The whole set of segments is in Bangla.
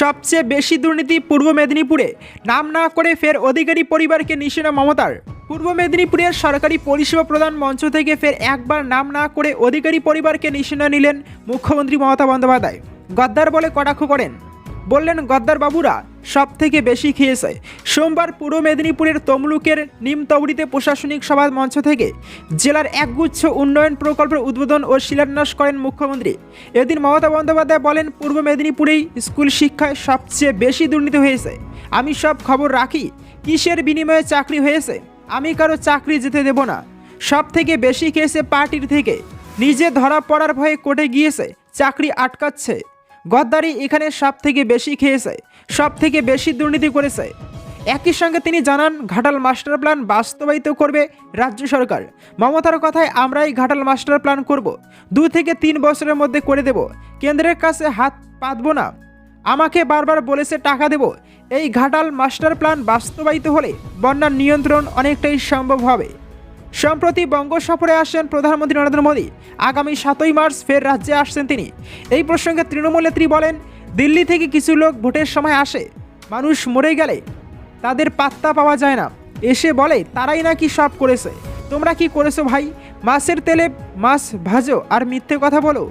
সবচেয়ে বেশি দুর্নীতি পূর্ব মেদিনীপুরে। নাম না করে ফের অধিকারী পরিবারকে নিশানা মমতার। পূর্ব মেদিনীপুরের সরকারি পরিষেবা প্রদান মঞ্চ থেকে ফের একবার নাম না করে অধিকারী পরিবারকে নিশানা নিলেন মুখ্যমন্ত্রী মমতা বন্দ্যোপাধ্যায়। গদ্দার বলে কটাক্ষ করেন। বললেন, গদ্দার বাবুরা সব থেকে বেশি খেয়েছে। সোমবার পূর্ব মেদিনীপুরের তমলুকের নিমতবড়িতে প্রশাসনিক সভা মঞ্চ থেকে জেলার একগুচ্ছ উন্নয়ন প্রকল্পের উদ্বোধন ও শিলান্যাস করেন মুখ্যমন্ত্রী। এদিন মমতা বন্দ্যোপাধ্যায় বলেন, পূর্ব মেদিনীপুরেই স্কুল শিক্ষায় সবচেয়ে বেশি দুর্নীতি হয়েছে। আমি সব খবর রাখি। কিসের বিনিময়ে চাকরি হয়েছে? আমি কারও চাকরি যেতে দেব না। সব থেকে বেশি খেয়েছে পার্টির থেকে। নিজে ধরা পড়ার ভয়ে কোর্টে গিয়েছে। চাকরি আটকাচ্ছে। গদ্দারি এখানে সব থেকে বেশি খেয়েছে সব থেকে বেশি দুর্নীতি করেছে। একই সঙ্গে তিনি জানান, ঘাটাল মাস্টার প্ল্যান বাস্তবায়িত করবে রাজ্য সরকার। মমতার কথায় আমরাই ঘাটাল মাস্টার প্ল্যান করব। দু থেকে তিন বছরের মধ্যে করে দেব। কেন্দ্রের কাছে হাত পাতব না। আমাকে বারবার বলেছে টাকা দেব। এই ঘাটাল মাস্টার প্ল্যান বাস্তবায়িত হলে বন্যার নিয়ন্ত্রণ অনেকটাই সম্ভব হবে। সম্প্রতি বঙ্গ সফরে আসেন প্রধানমন্ত্রী নরেন্দ্র মোদী। আগামী সাতই মার্চ ফের রাজ্যে আসছেন তিনি। এই প্রসঙ্গে তৃণমূল নেত্রী বলেন, দিল্লি থেকে কিছু লোক ভোটের সময় আসে, মানুষ মরে গেলে তাদের পাত্তা পাওয়া যায় না। এসে বলে, তারাই নাকি সব করেছে। তোমরা কি করেছ ভাই? মাছের তেলে মাছ ভাজো আর মিথ্যে কথা বলো।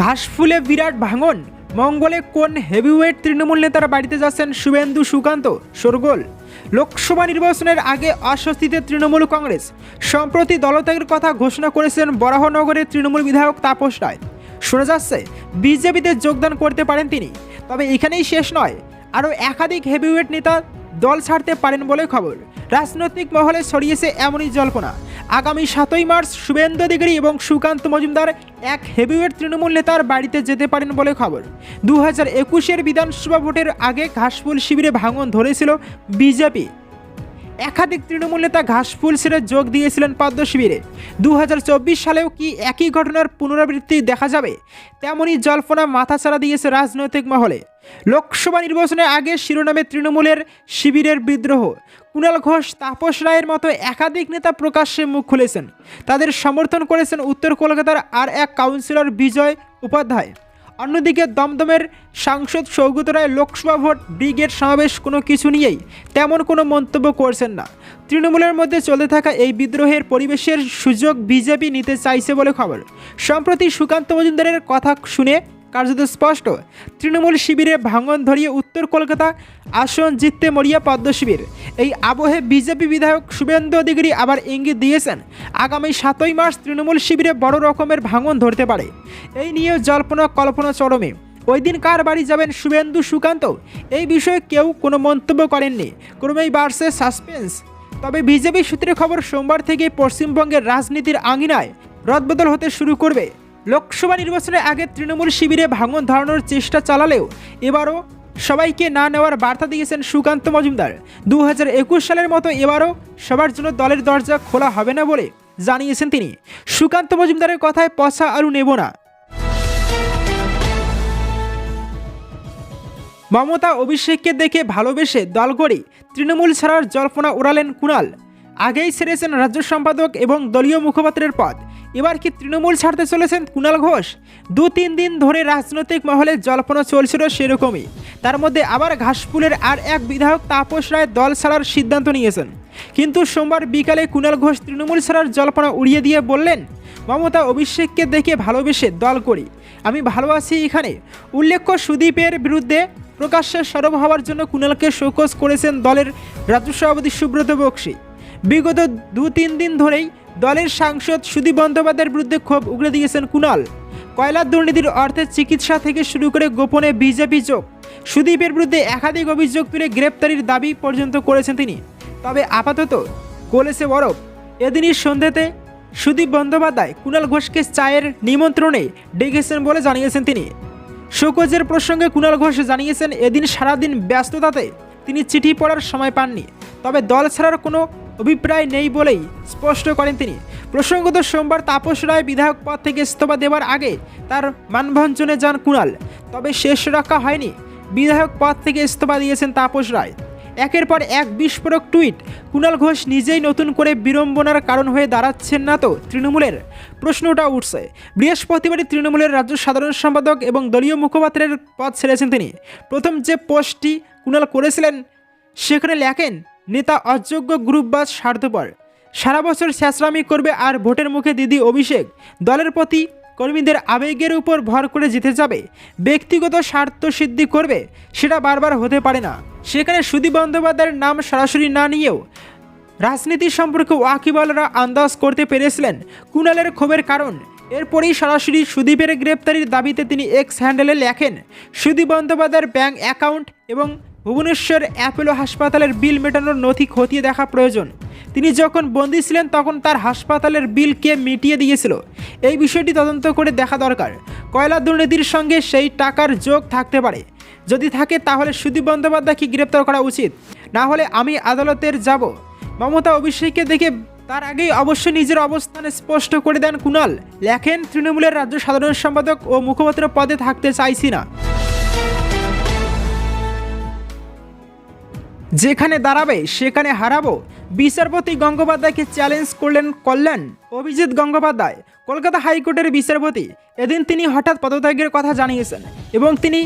ঘাসফুলে বিরাট ভাঙন মঙ্গলে কোন হেভিওয়েট তৃণমূল নেতার বাড়িতে যাচ্ছেন শুভেন্দু সুকান্ত? শোরগোল। লোকসভা নির্বাচনের আগে অস্বস্তিতে তৃণমূল কংগ্রেস। সম্প্রতি দলত্যাগের কথা ঘোষণা করেছেন বরাহনগরের তৃণমূল বিধায়ক তাপস রায়। শোনা যাচ্ছে, বিজেপিতে যোগদান করতে পারেন তিনি। তবে এখানেই শেষ নয়। আরও একাধিক হেভিওয়েট নেতা দল ছাড়তে পারেন বলে খবর। রাজনৈতিক মহলে ছড়িয়েছে এমনই জল্পনা। আগামী সাতই মার্চ শুভেন্দু অধিকারী এবং সুকান্ত মজুমদার এক হেভিওয়েট তৃণমূল নেতার বাড়িতে যেতে পারেন বলে খবর। দু হাজার একুশের বিধানসভা ভোটের আগে ঘাসফুল শিবিরে ভাঙন ধরেছিল বিজেপি। একাধিক তৃণমূল নেতা ঘাসফুল ছেড়ে যোগ দিয়েছিলেন পদ্ম শিবিরে। দু হাজার চব্বিশ সালেও কি একই ঘটনার পুনরাবৃত্তি দেখা যাবে? তেমনই জল্পনা মাথাচাড়া দিয়েছে রাজনৈতিক মহলে। লোকসভা নির্বাচনের আগে শিরোনামে তৃণমূলের শিবিরের বিদ্রোহ। কুণাল ঘোষ, তাপস রায়ের মতো একাধিক নেতা প্রকাশ্যে মুখ খুলেছেন। তাদের সমর্থন করেছেন উত্তর কলকাতার আর এক কাউন্সিলর বিজয় উপাধ্যায়। অন্যদিকে দমদমের সাংসদ সৌগত রায় লোকসভা ভোট, ব্রিগেড সমাবেশ কোনো কিছু নিয়েই তেমন কোনো মন্তব্য করছেন না। তৃণমূলের মধ্যে চলতে থাকা এই বিদ্রোহের পরিবেশের সুযোগ বিজেপি নিতে চাইছে বলে খবর। সম্প্রতি সুকান্ত মজুমদারের কথা শুনে কার্যত স্পষ্ট। তৃণমূল শিবিরে ভাঙন ধরিয়ে উত্তর কলকাতা, আসন জিততে মরিয়া পদ্ম শিবির। এই আবহে বিজেপি বিধায়ক শুভেন্দু অধিকারী আবার ইঙ্গিত দিয়েছেন, আগামী সাতই মার্চ তৃণমূল শিবিরে বড় রকমের ভাঙন ধরতে পারে। এই নিয়ে জল্পনা, কল্পনা চরমে। ওই দিন কার বাড়ি যাবেন শুভেন্দু সুকান্ত? এই বিষয়ে কেউ কোনো মন্তব্য করেননি। ক্রমেই বাড়ছে সাসপেন্স। তবে বিজেপি সূত্রে খবর, সোমবার থেকে পশ্চিমবঙ্গের রাজনীতির আঙিনায় রদবদল হতে শুরু করবে। লোকসভা নির্বাচনের আগে তৃণমূল শিবিরে ভাঙন ধরানোর চেষ্টা চালালেও এবারও সবাইকে না নেওয়ার বার্তা দিয়েছেন সুকান্ত মজুমদার। দু হাজার একুশ সালের মতো এবারও সবার জন্য দলের দরজা খোলা হবে না বলে জানিয়েছেন তিনি। সুকান্ত মজুমদারের কথায় পছা আরও নেব না। মমতা অভিষেককে দেখে ভালোবেসে দল গড়ে তৃণমূল ছাড়ার জল্পনা ওড়ালেন কুণাল। আগেই ছেড়েছেন রাজ্য সম্পাদক এবং দলীয় মুখপাত্রের পদ। এবার কি তৃণমূল ছাড়তে চলেছেন কুণাল ঘোষ? দু তিন দিন ধরে রাজনৈতিক মহলে জল্পনা চলছিল সেরকমই। তার মধ্যে আবার ঘাসফুলের আর এক বিধায়ক তাপস রায় দল ছাড়ার সিদ্ধান্ত নিয়েছেন। কিন্তু সোমবার বিকালে কুণাল ঘোষ তৃণমূল ছাড়ার জল্পনা উড়িয়ে দিয়ে বললেন, মমতা অভিষেককে দেখে ভালোবেসে দল করি। আমি ভালো আছি এখানে। উল্লেখ্য, সুদীপের বিরুদ্ধে প্রকাশ্যে সরব হওয়ার জন্য কুণালকে শোকজ করেছেন দলের রাজ্য সভাপতি সুব্রত বক্সি। বিগত দু তিন দিন ধরেই দলের সাংসদ সুদীপ বন্দ্যোপাধ্যায়ের বিরুদ্ধে ক্ষোভ উগড়ে দিয়েছেন কুণাল। কয়লার দুর্নীতির অর্থের চিকিৎসা থেকে শুরু করে গোপনে বিজেপি যোগ সুদীপের বিরুদ্ধে একাধিক অভিযোগ তুলে গ্রেপ্তারির দাবি পর্যন্ত করেছেন তিনি। তবে আপাতত গোলেছে বরফ। এদিনই সন্ধ্যেতে সুদীপ বন্দ্যোপাধ্যায় কুণাল ঘোষকে চায়ের নিমন্ত্রণে ডেকেছেন বলে জানিয়েছেন তিনি। শোকজের প্রসঙ্গে কুণাল ঘোষ জানিয়েছেন, এদিন সারাদিন ব্যস্ততাতে তিনি চিঠি পড়ার সময় পাননি। তবে দল ছাড়ার কোনো অভিপ্রায় নেই বলেই স্পষ্ট করেন তিনি। প্রসঙ্গত সোমবার তাপস রায় বিধায়ক পদ থেকে ইস্তফা দেওয়ার আগে তার মানভঞ্জনে যান কুণাল। তবে শেষ রক্ষা হয়নি। বিধায়ক পদ থেকে ইস্তফা দিয়েছেন তাপস রায়। একের পর এক বিস্ফোরক টুইট। কুণাল ঘোষ নিজেই নতুন করে বিড়ম্বনার কারণ হয়ে দাঁড়াচ্ছেন না তো তৃণমূলের। প্রশ্নটা উঠছে, বৃহস্পতিবারই তৃণমূলের রাজ্য সাধারণ সম্পাদক এবং দলীয় মুখপাত্রের পদ ছেড়েছেন তিনি। প্রথম যে পোস্টটি কুণাল করেছিলেন, সেখানে লেখেন নেতা অযোগ্য গ্রুপবাজ স্বার্থপর। সারা বছর স্যাঁচরামি করবে আর ভোটের মুখে দিদি অভিষেক। দলের প্রতি কর্মীদের আবেগের উপর ভর করে জিতে যাবে। ব্যক্তিগত স্বার্থ সিদ্ধি করবে, সেটা বারবার হতে পারে না। সেখানে সুদীপ বন্দ্যোপাধ্যায়ের নাম সরাসরি না নিয়েও রাজনীতি সম্পর্কে ওয়াকিবলরা আন্দাজ করতে পেরেছিলেন কুণালের ক্ষোভের কারণ। এরপরেই সরাসরি সুদীপের গ্রেপ্তারির দাবিতে তিনি এক্স হ্যান্ডেলে লেখেন, সুদীপ বন্দ্যোপাধ্যায়ের ব্যাঙ্ক অ্যাকাউন্ট এবং ভুবনেশ্বর অ্যাপোলো হাসপাতালের বিল মেটানোর নথি খতিয়ে দেখা প্রয়োজন। তিনি যখন বন্দী ছিলেন, তখন তার হাসপাতালের বিল কে মিটিয়ে দিয়েছিল। এই বিষয়টি তদন্ত করে দেখা দরকার। কয়লা দুর্নীতির সঙ্গে সেই টাকার যোগ থাকতে পারে। যদি থাকে, তাহলে সুদীপ বন্দ্যোপাধ্যায়কে গ্রেপ্তার করা উচিত। না হলে আমি আদালতের যাব। মমতা অভিষেককে দেখে তার আগেই অবশ্য নিজের অবস্থান স্পষ্ট করে দেন কুণাল। লেখেন, তৃণমূলের রাজ্য সাধারণ সম্পাদক ও মুখপাত্র পদে থাকতে চাইছি না। যেখানে দাঁড়াবে, সেখানে হারাবো। বিচারপতি গঙ্গোপাধ্যায়কে চ্যালেঞ্জ করলেন কল্যাণ। অভিজিৎ গঙ্গোপাধ্যায়, কলকাতা হাইকোর্টের বিচারপতি। এদিন তিনি হঠাৎ পদত্যাগের কথা জানিয়েছেন এবং তিনি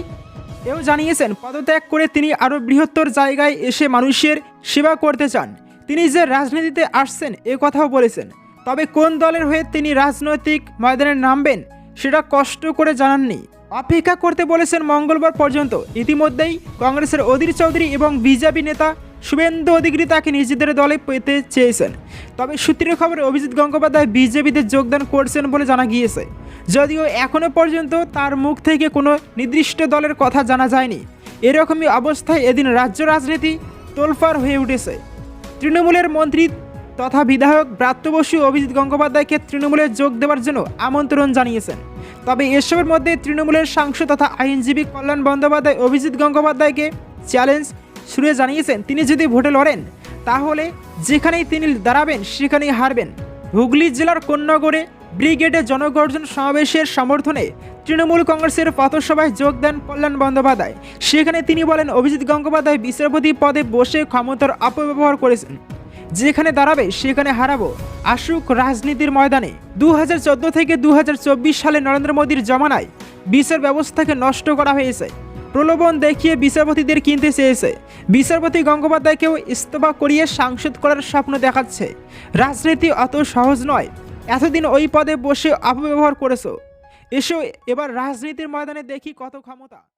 এও জানিয়েছেন, পদত্যাগ করে তিনি আরও বৃহত্তর জায়গায় এসে মানুষের সেবা করতে চান। তিনি যে রাজনীতিতে আসছেন, এ কথাও বলেছেন। তবে কোন দলের হয়ে তিনি রাজনৈতিক ময়দানে নামবেন, সেটা কষ্ট করে জানাননি। অপেক্ষা করতে বলেছেন মঙ্গলবার পর্যন্ত। ইতিমধ্যেই কংগ্রেসের অধীর চৌধুরী এবং বিজেপি নেতা শুভেন্দু অধিকারী তাকে নিজেদের দলে পেতে চেয়েছেন। তবে সূত্রের খবরে অভিজিৎ গঙ্গোপাধ্যায় বিজেপিতে যোগদান করছেন বলে জানা গিয়েছে। যদিও এখনও পর্যন্ত তার মুখ থেকে কোনো নির্দিষ্ট দলের কথা জানা যায়নি। এরকমই অবস্থায় এদিন রাজ্য রাজনীতি তোলফার হয়ে উঠেছে। তৃণমূলের মন্ত্রী তথা বিধায়ক ব্রাত্য বসু অভিজিৎ গঙ্গোপাধ্যায়কে তৃণমূলে যোগ দেওয়ার জন্য আমন্ত্রণ জানিয়েছেন। তবে এসবের মধ্যে তৃণমূলের সাংসদ তথা আইনজীবী কল্যাণ বন্দ্যোপাধ্যায়, অভিজিৎ গঙ্গোপাধ্যায়কে চ্যালেঞ্জ শুরু জানিয়েছেন, তিনি যদি ভোটে লড়েন, তাহলে যেখানেই তিনি দাঁড়াবেন, সেখানেই হারবেন। হুগলি জেলার কন্যাগড়ে ব্রিগেডে জনগর্জন সমাবেশের সমর্থনে তৃণমূল কংগ্রেসের পথসভায় যোগ দেন কল্যাণ বন্দ্যোপাধ্যায়। সেখানে তিনি বলেন, অভিজিৎ গঙ্গোপাধ্যায় বিচারপতি পদে বসে ক্ষমতার অপব্যবহার করেছেন। যেখানে দাঁড়াবে সেখানে হারাবো। আসুক রাজনীতির ময়দানে। দু হাজার চোদ্দ থেকে দু হাজার চব্বিশ সালে নরেন্দ্র মোদীর জমানায় বিচার ব্যবস্থাকে নষ্ট করা হয়েছে। প্রলোভন দেখিয়ে বিচারপতিদের কিনতে চেয়েছে। বিচারপতি গঙ্গোপাধ্যায়কেও ইস্তফা করিয়ে সাংসদ করার স্বপ্ন দেখাচ্ছে। রাজনীতি অত সহজ নয়। এতদিন ওই পদে বসে অপব্যবহার করেছ। এসো এবার রাজনীতির ময়দানে দেখি কত ক্ষমতা।